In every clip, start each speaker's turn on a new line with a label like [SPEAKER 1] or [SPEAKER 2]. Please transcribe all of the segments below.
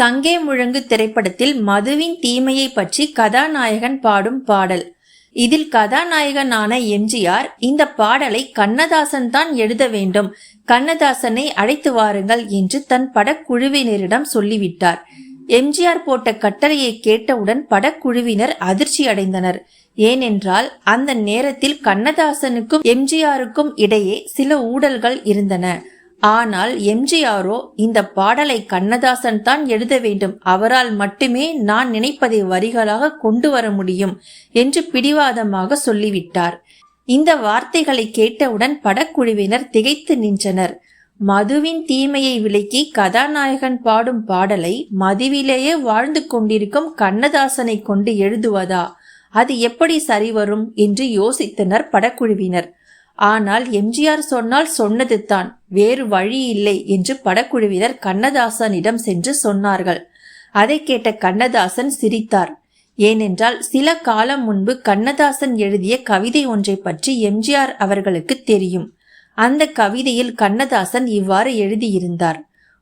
[SPEAKER 1] சங்கே முழங்கு திரைப்படத்தில் மதுவின் தீமையை பற்றி கதாநாயகன் பாடும் பாடல். இதில் கதாநாயகனான எம்ஜிஆர் இந்த பாடலை கண்ணதாசன் தான் எழுத வேண்டும். கண்ணதாசனை அழைத்து வாருங்கள் என்று தன் படக்குழுவினரிடம் சொல்லிவிட்டார். எம்ஜிஆர் போட்ட கட்டளையை கேட்டவுடன் படக்குழுவினர் அதிர்ச்சி அடைந்தனர். ஏனென்றால் அந்த நேரத்தில் கண்ணதாசனுக்கும் எம்ஜிஆருக்கும் இடையே சில ஊடல்கள் இருந்தன. ஆனால் எம்ஜிஆரோ இந்த பாடலை கண்ணதாசன் தான் எழுத வேண்டும். அவரால் மட்டுமே நான் நினைப்பதை வரிகளாக கொண்டு வர முடியும் என்று பிடிவாதமாக சொல்லிவிட்டார். இந்த வார்த்தைகளை கேட்டவுடன் படக்குழுவினர் திகைத்து நின்றனர். மதுவின் தீமையை விலக்கி கதாநாயகன் பாடும் பாடலை மதுவிலேயே வாழ்ந்து கொண்டிருக்கும் கண்ணதாசனை கொண்டு எழுதுவதா? அது எப்படி சரிவரும்? என்று யோசித்தனர் படக்குழுவினர். ஆனால் எம்ஜிஆர் சொன்னால் சொன்னது தான் வேறு வழி இல்லை என்று படக்குழுவினர் கண்ணதாசனிடம் சென்று சொன்னார்கள். அதை கேட்ட கண்ணதாசன் சிரித்தார். ஏனென்றால் சில காலம் முன்பு கண்ணதாசன் எழுதிய கவிதை ஒன்றை பற்றி எம்ஜிஆர் அவர்களுக்கு தெரியும். அந்த கவிதையில் கண்ணதாசன் இவ்வாறு எழுதியிருந்தார்.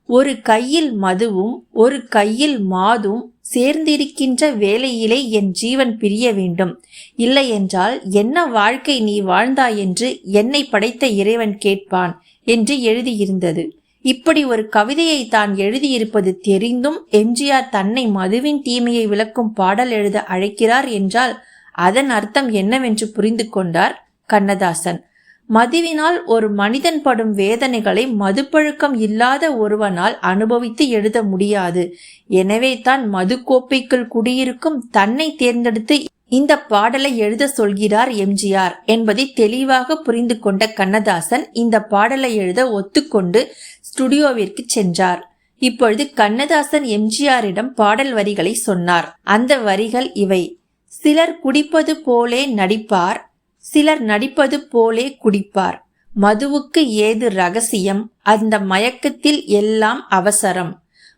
[SPEAKER 1] ஒரு கையில் மதுவும் ஒரு கையில் மாதும் சேர்ந்திருக்கின்ற வேலையிலே என் ஜீவன் பிரிய வேண்டும். இல்லையென்றால் என்ன வாழ்க்கை நீ வாழ்ந்தாய் என்று என்னை படைத்த இறைவன் கேட்பான் என்று எழுதியிருந்தது. இப்படி ஒரு கவிதையை தான் எழுதியிருப்பது தெரிந்தும் எம்ஜிஆர் தன்னை மதுவின் தீமையை விளக்கும் பாடல் எழுத அழைக்கிறார் என்றால் அதன் அர்த்தம் என்னவென்று புரிந்து கொண்டார் கண்ணதாசன். மதுவினால் ஒரு மனிதன் படும் வேதனைகளை மதுப்பழக்கம் இல்லாத ஒருவனால் அனுபவித்து எழுத முடியாது. எனவே தான் மது கோப்பைக்குள் குடியிருக்கும் தன்னை தேர்ந்தெடுத்து இந்த பாடலை எழுத சொல்கிறார் எம்ஜிஆர் என்பதை தெளிவாக புரிந்து கொண்ட கண்ணதாசன் இந்த பாடலை எழுத ஒத்துக்கொண்டு ஸ்டுடியோவிற்கு சென்றார். இப்பொழுது கண்ணதாசன் எம்ஜிஆரிடம் பாடல் வரிகளை சொன்னார். அந்த வரிகள் இவை. சிலர் குடிப்பது போலே நடிப்பார் சிலர் நடிப்பது போலே குடிப்பார். மதுவுக்கு ஏது ரகசியம்? அந்த மயக்கத்தில் எல்லாம் அவசரம்.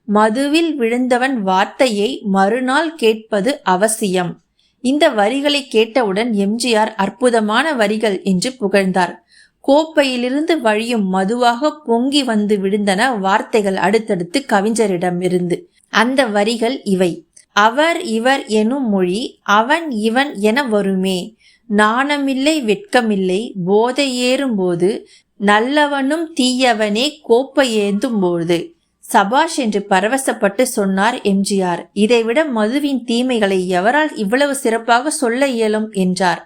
[SPEAKER 1] மதுவில் விழுந்தவன் வார்த்தையை மறுநாள் கேட்பது அவசியம். இந்த வரிகளை கேட்டவுடன் எம்ஜிஆர் அற்புதமான வரிகள் என்று புகழ்ந்தார். கோப்பையிலிருந்து வழியும் மதுவாக பொங்கி வந்து விழுந்தன வார்த்தைகள் அடுத்தடுத்து கவிஞரிடமிருந்து. அந்த வரிகள் இவை. அவர் இவர் எனும் மொழி அவன் இவன் என வருமே. நாணமில்லை வெட்கமில்லை. போதை ஏறும்போது நல்லவனும் தீயவனே கோப்பை ஏந்தும்போது. சபாஷ் என்று பரவசப்பட்டு சொன்னார் எம்ஜிஆர். இதைவிட மதுவின் தீமைகளை எவரால் இவ்வளவு சிறப்பாக சொல்ல இயலும் என்றார்.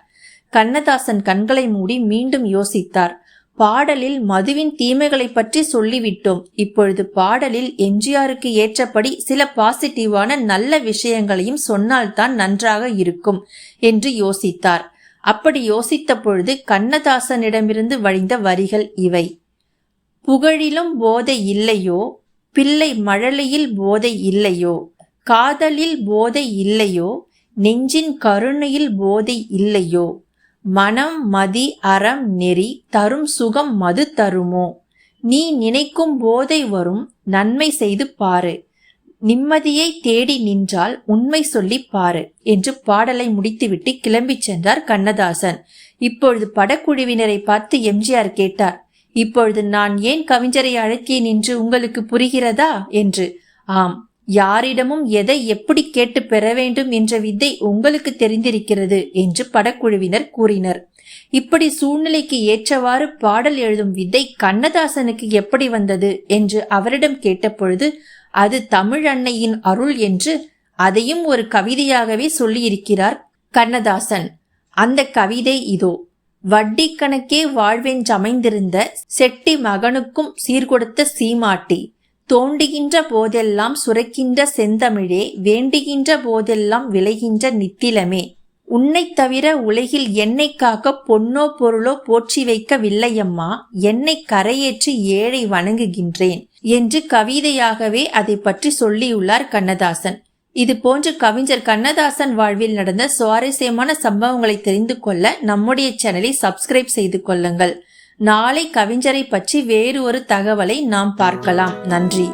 [SPEAKER 1] கண்ணதாசன் கண்களை மூடி மீண்டும் யோசித்தார். பாடலில் மதுவின் தீமைகளை பற்றி சொல்லிவிட்டோம். இப்பொழுது பாடலில் எம்ஜிஆருக்கு ஏற்றபடி சில பாசிட்டிவான நல்ல விஷயங்களையும் சொன்னால்தான் நன்றாக இருக்கும் என்று யோசித்தார். அப்படி யோசித்த பொழுது கண்ணதாசனிடமிருந்து வழிந்த வரிகள் இவை. புகழிலும் போதை இல்லையோ? பிள்ளை மழலையில் போதை இல்லையோ? காதலில் போதை இல்லையோ? நெஞ்சின் கருணையில் போதை இல்லையோ? மனம் மதி அறம் நெறி தரும் சுகம் மது தருமோ? நீ நினைக்கும் போதை வரும் நன்மை செய்து பாரு. நிம்மதியை தேடி நின்றால் உண்மை சொல்லி பாரு என்று பாடலை முடித்துவிட்டு கிளம்பிச் சென்றார் கண்ணதாசன். இப்பொழுது படக்குழுவினரை பார்த்து எம்ஜிஆர் கேட்டார் இப்பொழுது நான் ஏன் கவிஞரை அழைத்தேன் என்று உங்களுக்கு புரிகிறதா? என்று. ஆம் யாரிடமும் எதை எப்படி கேட்டு பெற வேண்டும் என்ற வித்தை உங்களுக்கு தெரிந்திருக்கிறது என்று படக்குழுவினர் கூறினர். இப்படி சூழ்நிலைக்கு ஏற்றவாறு பாடல் எழுதும் வித்தை கண்ணதாசனுக்கு எப்படி வந்தது? என்று அவரிடம் கேட்டபொழுது அது தமிழ் அன்னையின் அருள் என்று அதையும் ஒரு கவிதையாகவே சொல்லியிருக்கிறார் கண்ணதாசன். அந்த கவிதை இதோ வட்டி கணக்கே வாழ்வென்றமைந்திருந்த செட்டி மகனுக்கும் சீர்கொடுத்த சீமாட்டி தோண்டுகின்ற போதெல்லாம் சுரக்கின்ற செந்தமிழே வேண்டுகின்ற போதெல்லாம் விளைகின்ற நித்திலமே உன்னைத் தவிர உலகில் என்னை காக்க பொன்னோ பொருளோ போற்றி வைக்கவில்லையம்மா என்னை கரையேற்றி ஏழை வணங்குகின்றேன். என்று கவிதையாகவே அதை பற்றி சொல்லியுள்ளார் கண்ணதாசன். இது போன்று கவிஞர் கண்ணதாசன் வாழ்வில் நடந்த சுவாரஸ்யமான சம்பவங்களை தெரிந்து கொள்ள நம்முடைய சேனலை சப்ஸ்கிரைப் செய்து கொள்ளுங்கள். நாளை கவிஞரை பற்றி வேறு ஒரு தகவலை நாம் பார்க்கலாம். நன்றி.